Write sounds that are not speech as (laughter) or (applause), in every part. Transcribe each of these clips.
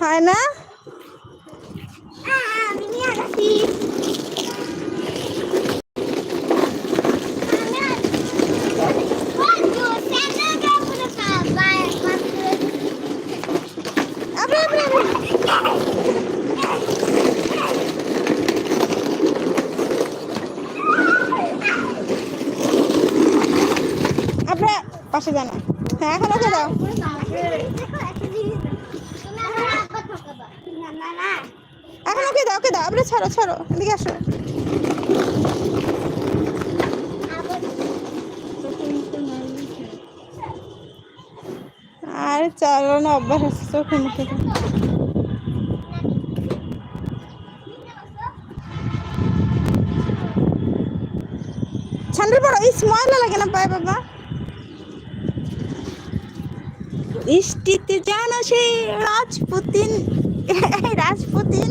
হয় না আমি নিয়ে আসি আবে, আবে, আবে। আপনার পাশে যান হ্যাঁ এখন ওকে দাও এখন ওকে দাও ওকে দাও আপনি ছাড়ো ছাড়ো, এদিকে আসো। আর চালানো অভ্যাস চোখে মুখে ঠান্ডার পর এই ময়লা লাগে না পায়, বাবা। বৃষ্টিতে জানো সেই রাজপুতিন রাজপুতিন।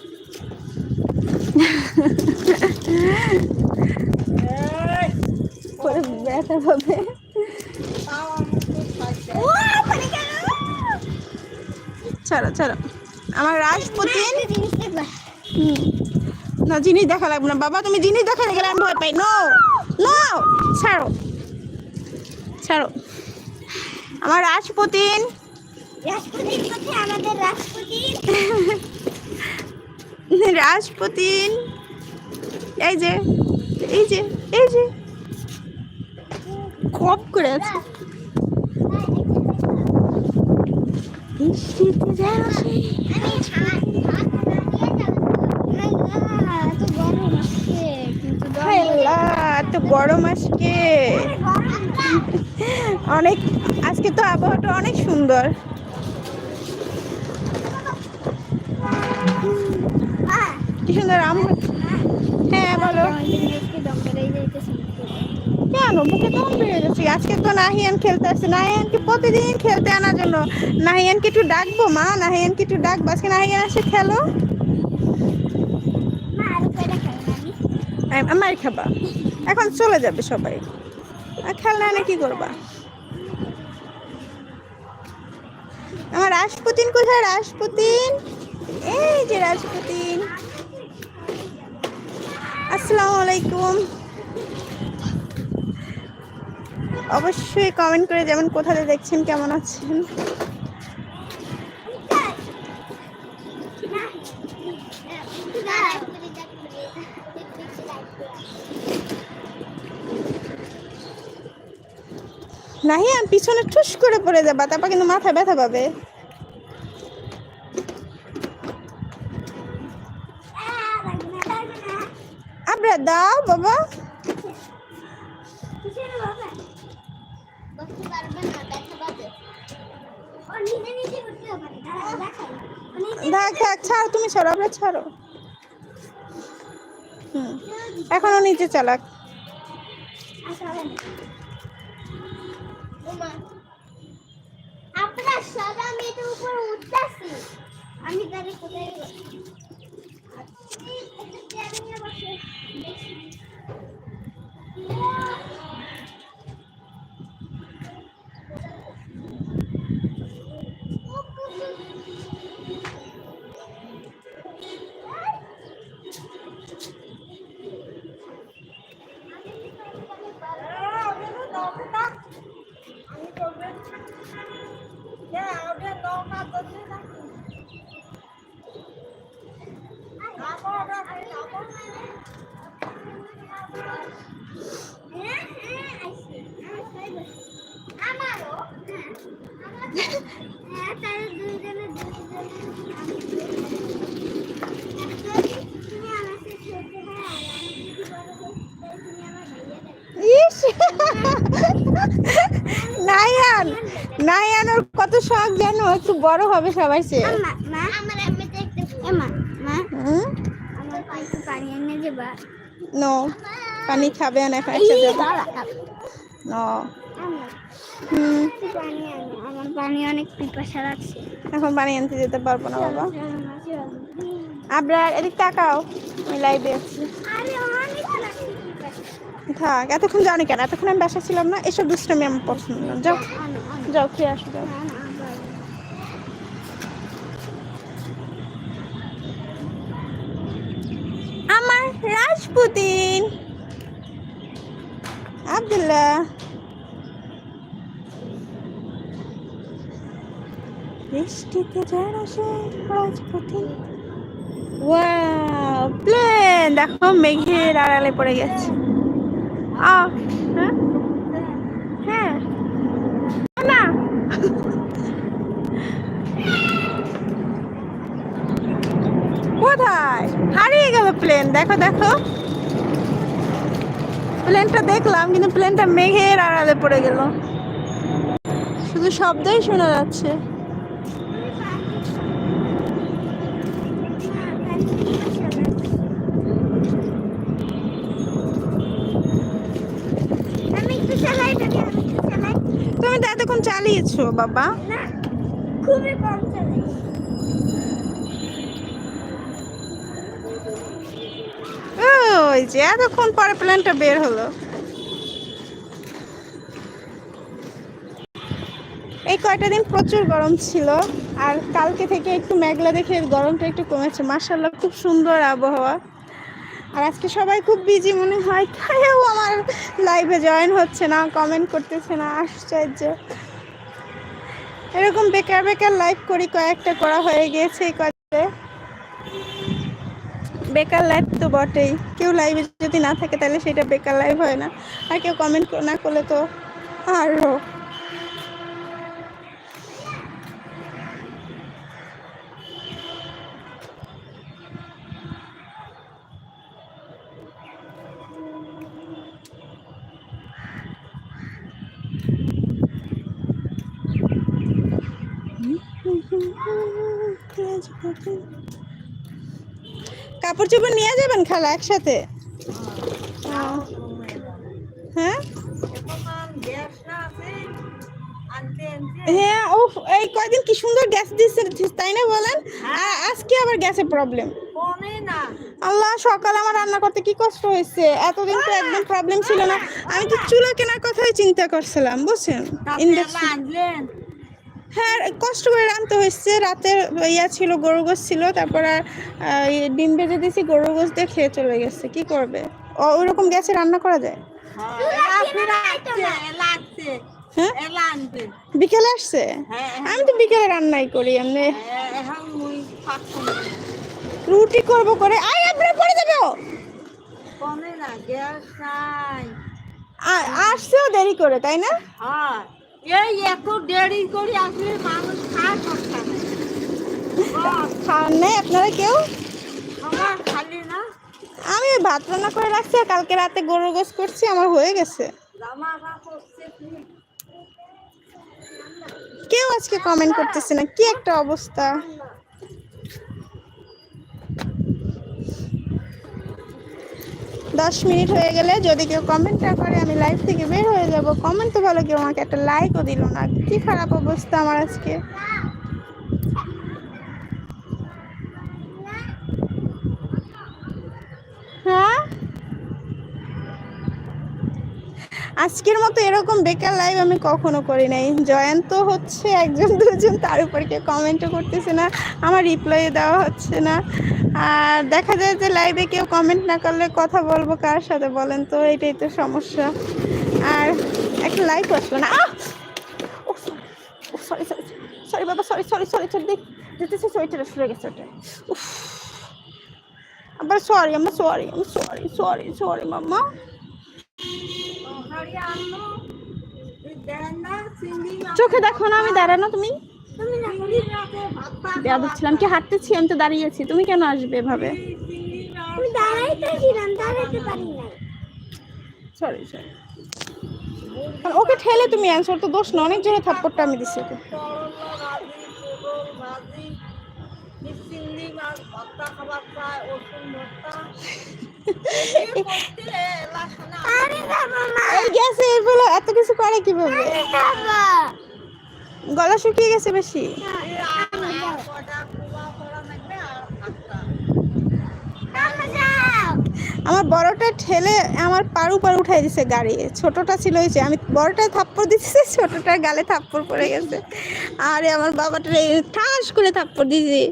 পরে ব্যথা পাবে। ছাড়ো ছাড়ো। আমার রাজপুতিন হুম। না জিনিস দেখা লাগবে না। বাবা তুমি জিনিস দেখাতে গেলে আমি ভয় পাই। নো নো ছাড়ো। ছাড়ো। আমার রাজপুতিন আমাদের রাজপুতিন এই যে এই যে এই যে। কপ করে আছে। গরম আজকে। অনেক, আজকে তো আবহাওয়াটা অনেক সুন্দর। কি সুন্দর আম হ্যাঁ বলো। কেন? আজকে তো খেলতে প্রতিদিন খেলতে একটু খেলো। আমার খাবা। এখন চলে যাবে সবাই। খেলনা কি করবা? আমার রাজপুতিন কোথায়? রাজপুতিন? এই যে রাজপুতিন। আসসালামু আলাইকুম। অবশ্যই কমেন্ট করে যেমন কোথাতে দেখছেন, কেমন আছেন? নাহি আমি পিছনে ঠুস করে পড়ে যাবা, তারপর কিন্তু মাথা ব্যথা পাবে। আবরা দাও, বাবা। থাক ছাড়ো তুমি ছাড়ো আবরা ছাড়ো। হুম এখনও নিচে চালাক। আমি তাহলে কোথায় এই একটা চেয়ার নিয়ে বসে দেখি। হ্যাঁ, হ্যাঁ, আইসি। আমার খাই বসে। আমারও হ্যাঁ, আমারও। হ্যাঁ, তাহলে দুইজনে দুইজনে তুমি আমার সাথে খেলতে হয় আর আমি যদি বড় হই, তাহলে তুমি আমার ভাইয়া দেখো। ইস নায়ান নায়ান ওর কত শখ জানো? একটু বড় হবে সবাই সে। মা মা? আমার আমি দেখতে মা মা? হুম? পানি এনে দেবা নো পানি খাবে না এখন একসাথে নো। আমার পানি অনেক পিপাসা লাগছে। এখন পানি আনতে যেতে পারব না বাবা। আবরার এদিক তাকাও। আমি লাইভে আছি। থাক এতক্ষণ জানি কেন? এতক্ষণ আমি বাসা ছিলাম না। এসব দুষ্টামি আমার পছন্দ না। যাও। যাও খেয়ে আসো যাও। আমার রাজপুতিন। আব্দুল্লাহ। বৃষ্টিতে যেন সে রাজপুতিন ওয়াও প্লেন দেখো মেঘের আড়ালে পড়ে গেছে। আ হ্যাঁ? হ্যাঁ? না। কোথায়? হারিয়ে গেল প্লেন দেখো দেখো। প্লেনটা দেখলাম, কিন্তু প্লেনটা মেঘের আড়ালে পড়ে গেল। শুধু শব্দই শোনা যাচ্ছে আমি একটু চালাই যদি আমি একটু চালাই তুমি তো এতক্ষণ চালিয়েছো, বাবা। খুবই ওই যে এতক্ষণ পরে প্লেনটা বের হলো। এই কয়টা দিন প্রচুর গরম ছিল। আর কালকে থেকে একটু মেঘলা দেখে গরমটা একটু কমেছে। মার্শাল্লাহ খুব সুন্দর আবহাওয়া। আর আজকে সবাই খুব বিজি মনে হয় কেউ আমার লাইভে জয়েন হচ্ছে না কমেন্ট করতেছে না, আশ্চর্য। এরকম বেকার বেকার লাইভ করি, কয়েকটা করা হয়ে গিয়েছে এই কয়েকটা। বেকার লাইভ তো বটেই। কেউ লাইভে যদি না থাকে, তাহলে সেটা বেকার লাইভ হয় না। আর কেউ কমেন্ট না করলে তো আরও কাপড় চোপড় নিয়ে যাবেন খালা একসাথে? হ্যাঁ? হ্যাঁ ও এই কয়দিন কি সুন্দর গ্যাস দিচ্ছে তাই না বলেন? আর আজকে আবার গ্যাসের প্রবলেম আল্লাহ সকাল আমার রান্না করতে কি কষ্ট হয়েছে? এতদিন তো একদম প্রবলেম ছিল না। আমি তো চুলা কেনার কথাই চিন্তা করছিলাম বুঝছেন? ইন্ডাকশন হ্যাঁ কষ্ট করে রাঁধতে হয়েছে। রাতের ইয়া ছিল গরু গোস ছিল তারপর আর ডিম ভেজে দিয়েছি গরু গোস দিয়ে খেয়ে চলে গেছে। কি করবে? ও ওইরকম গ্যাসে রান্না করা যায়? হ্যাঁ? বিকেলে আসছে? আমি তো বিকেলে রান্নাই করি এমনি। রুটি করব করে। আয় আমরা পড়ে যাবে। আসছেও দেরি করে তাই না? এই একটু দেরি করে আসলে মানুষ খায় করছে খাওয়ার নেই আপনারা কেউ? আমার খালি না। আমি ভাত রান্না করে রাখছি আর কালকে রাতে গরু গোস করছি আমার হয়ে গেছে। কেউ আজকে কমেন্ট করতেছে না কি একটা অবস্থা? দশ মিনিট হয়ে গেলে যদি কেউ কমেন্ট না করে, আমি লাইভ থেকে বের হয়ে যাব। কমেন্ট তো ভালো, কেউ আমাকে একটা লাইকও দিল না। কি খারাপ অবস্থা আমার আজকে। হ্যাঁ? আজকের মতো এরকম বেকার লাইভ আমি কখনো করি নাই। জয়ন্ত হচ্ছে একজন, দুজন, তার উপর কেউ কমেন্টও করতেছে না। আমার রিপ্লাই দেওয়া হচ্ছে না। আর দেখা যায় যে লাইভে কেউ কমেন্ট না করলে কথা বলব কার সাথে বলেন তো? এটাই তো সমস্যা। আর একটা লাইভ আসলো না। ও সরি সরি সরি বাবা সরি সরি সরি সরি দেখ যেতেছে সোয়েটারে সরে গেছে ওটা উফ। আবার সরি আমার সরি আমি সরি সরি সরি মাম্মা। চোখে দেখো না আমি দাঁড়ানো তুমি? বেয়াদ ছিলাম কি হাঁটতেছি? আমি তো দাঁড়িয়েছি তুমি কেন আসবে এভাবে? সরি সরি ওকে ঠেলে তুমি অ্যান্সার তো দোষ না অনেক জোরে থাপ্পড়টা আমি দিচ্ছি ওকে। এত কিছু করে কীভাবে? গলা শুকিয়ে গেছে বেশি। আমার বড়টা ঠেলে আমার পারু পার উঠাই দিছে গাড়ি। ছোটটা ছিল যে, আমি বড়টা থাপ্পড় দিচ্ছি (laughs) ছোটটার গালে থাপ্পড় পড়ে গেছে। আরে আমার বাবাটা এই ঠাস করে থাপ্পড় দিয়েছি (laughs)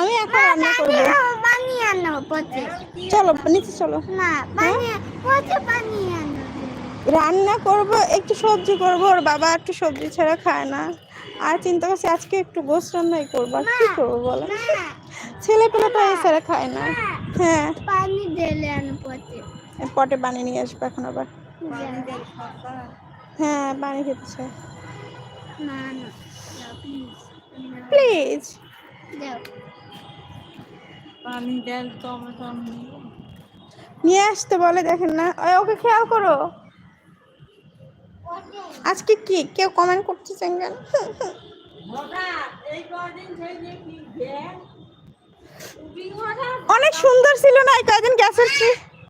আমি এখন রান্না করব। পানি আনো পচে। চলো নিচে চলো। না পানি পচে পানি আনো। রান্না করব একটু সবজি করব ওর বাবা একটু সবজি ছাড়া খায় না। আর চিন্তা করছি আজকে একটু গোস রান্নাই করব আর কি করব বলো? ছেলে পেলে তো এই ছাড়া খায় না। হ্যাঁ। পানি ঢেলে আনো পচে। পটে পানি নিয়ে আসব এখন আবার। হ্যাঁ পানি খেতে চাই না না প্লিজ প্লিজ দাও। নিয়ে আসতে বলে, দেখেন না। ওকে খেয়াল করো। আজকে কি? কেউ কমেন্ট করতেছেন কেন অনেক সুন্দর ছিল না? এই কয়দিন গ্যাসের